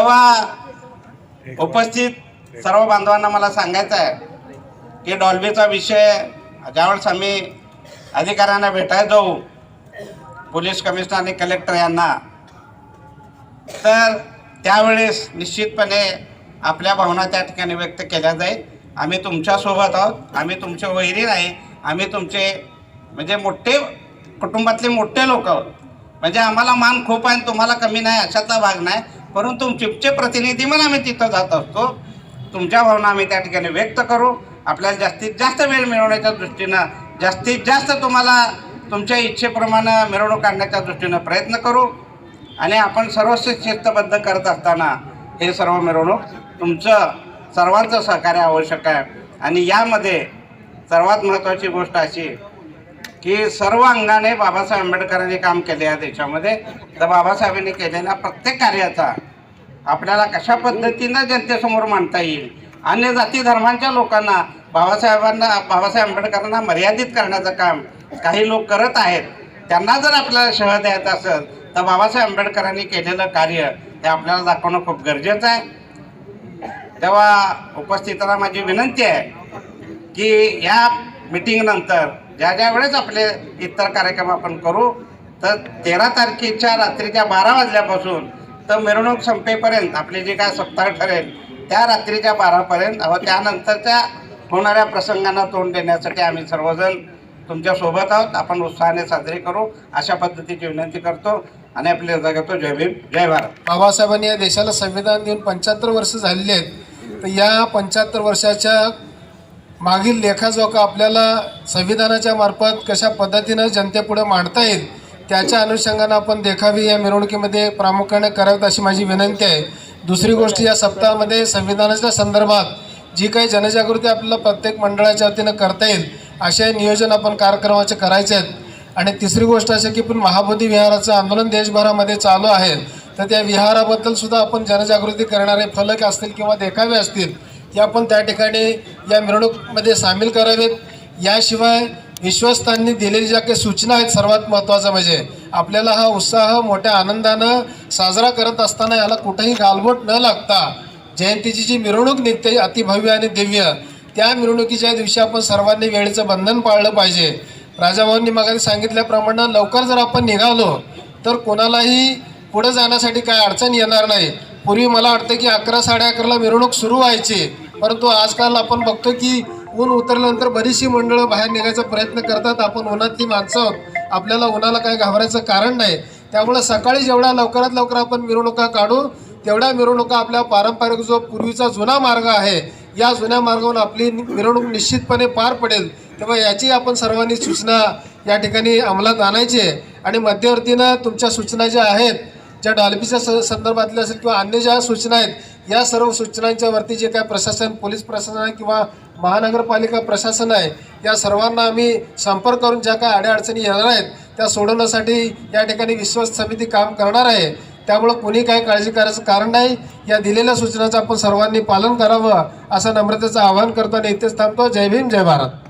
तेव्हा उपस्थित सर्व बांधवांना मला सांगायचं आहे की डॉल्बीचा विषय ज्यावेळेस आम्ही अधिकाऱ्यांना भेटायला जाऊ पोलीस कमिशनर आणि कलेक्टर यांना तर त्यावेळेस निश्चितपणे आपल्या भावना त्या ठिकाणी व्यक्त केल्या जाईल. आम्ही तुमच्यासोबत आहोत. आम्ही तुमचे वैरी नाही. आम्ही तुमचे म्हणजे मोठे कुटुंबातले मोठे लोक आहोत. म्हणजे आम्हाला मान खूप आहे आणि तुम्हाला कमी नाही अशातला भाग नाही. परंतु तुमचे प्रतिनिधी म्हणून आम्ही तिथं जात असतो. तुमच्या भावना आम्ही त्या ठिकाणी व्यक्त करू. आपल्याला जास्तीत जास्त वेळ मिळवण्याच्या दृष्टीनं जास्तीत जास्त तुम्हाला तुमच्या इच्छेप्रमाणे मिरवणूक काढण्याच्या दृष्टीनं प्रयत्न करू. आणि आपण सर्वस्व शिस्तबद्ध करत असताना हे सर्व मिरवणूक तुमचं सर्वांचं सहकार्य आवश्यक आहे. आणि यामध्ये सर्वात महत्त्वाची गोष्ट अशी की सर्व अंगाने बाबासाहेब आंबेडकरांनी काम केले आहे देशामध्ये तर बाबासाहेबांनी केलेल्या प्रत्येक कार्याचा आपल्याला कशा पद्धतीनं जनतेसमोर मांडता येईल? अन्य जाती धर्मांच्या लोकांना बाबासाहेबांना बाबासाहेब आंबेडकरांना मर्यादित करण्याचं काम काही लोक करत आहेत त्यांना जर आपल्याला शह द्यायचं असेल तर बाबासाहेब आंबेडकरांनी केलेलं कार्य हे आपल्याला दाखवणं खूप गरजेचं आहे. तेव्हा उपस्थितांना माझी विनंती आहे की या मिटिंगनंतर ज्या ज्या वेळेस आपले इतर कार्यक्रम आपण करू तर तेरा तारखेच्या रात्रीच्या बारा वाजल्यापासून तर मिरवणूक संपेपर्यंत आपली जी काय सप्ताह ठरेल त्या रात्रीच्या बारापर्यंत व त्यानंतरच्या होणाऱ्या प्रसंगांना तोंड देण्यासाठी आम्ही सर्वजण तुमच्यासोबत आहोत. आपण उत्साहाने साजरी करू. अशा पद्धतीची विनंती करतो आणि आपले जगतो. जय भीम जय भारत. बाबासाहेबांनी या देशाला संविधान देऊन पंच्याहत्तर वर्ष झालेली आहेत. तर या पंच्याहत्तर वर्षाच्या मागील लेखाजोखा आपल्याला संविधानाच्या मार्फत कशा पद्धतीनं जनतेपुढे मांडता येईल त्याच्या अनुषंगानं आपण देखावी या मिरवणुकीमध्ये प्रामुख्याने करावीत अशी माझी विनंती आहे. दुसरी गोष्ट या सप्ताहामध्ये संविधानाच्या संदर्भात जी काही जनजागृती आपल्याला प्रत्येक मंडळाच्या वतीनं करता येईल असे नियोजन आपण कार्यक्रमाचे करायचे आहेत. आणि तिसरी गोष्ट अशी की पण महाबोधी विहाराचं आंदोलन देशभरामध्ये चालू आहे तर त्या विहाराबद्दल सुद्धा आपण जनजागृती करणारे फलक असतील किंवा देखावे असतील ते आपण त्या ठिकाणी या मिरवणूकमध्ये सामील करावेत. याशिवाय विश्वस्तांनी दिलेली ज्या काही सूचना आहेत सर्वात महत्त्वाचं म्हणजे आपल्याला हा उत्साह मोठ्या आनंदानं साजरा करत असताना याला कुठंही गालबोट न लागता जयंतीची जी मिरवणूक निघते अतिभव्य आणि दिव्य त्या मिरवणुकीच्या दिवशी आपण सर्वांनी वेळेचं बंधन पाळलं पाहिजे. राजाभाऊंनी मगाशी सांगितल्याप्रमाणे लवकर जर आपण निघालो तर कोणालाही पुढं जाण्यासाठी काय अडचण येणार नाही. पूर्वी मला वाटतं की अकरा साडे अकराला मिरवणूक सुरू व्हायची परंतु आजकाल आपण बघतो की ऊन उतरल्यानंतर बरीचशी मंडळं बाहेर निघायचा प्रयत्न करतात. आपण उन्हातली माणसं आहोत. आपल्याला उन्हाला काही घाबरायचं कारण नाही. त्यामुळे सकाळी जेवढ्या लवकरात लवकर आपण मिरवणुका काढू तेवढ्या मिरवणुका आपल्या पारंपरिक जो पूर्वीचा जुना मार्ग आहे या जुन्या मार्गावर आपली मिरवणूक निश्चितपणे पार पडेल. तेव्हा याची आपण सर्वांनी सूचना या ठिकाणी अंमलात आणायची आहे. आणि मध्यवर्तीनं तुमच्या सूचना ज्या आहेत ज्या डॉल्बीच्या स संदर्भातल्या असेल किंवा अन्य ज्या सूचना आहेत या सर्व सूचनांच्या वरती जे काय प्रशासन पोलीस प्रशासन आहे किंवा महानगरपालिका प्रशासन आहे या सर्वांना आम्ही संपर्क करून ज्या काय अडीअडचणी येणार आहेत त्या सोडवण्यासाठी या ठिकाणी विश्वास समिती काम करणार आहे. त्यामुळं कोणी काही काळजी करायचं कारण नाही. या दिलेल्या सूचनाचं आपण सर्वांनी पालन करावं असं नम्रतेचं आवाहन करतो आणि इथेच थांबतो. जय भीम जय भारत.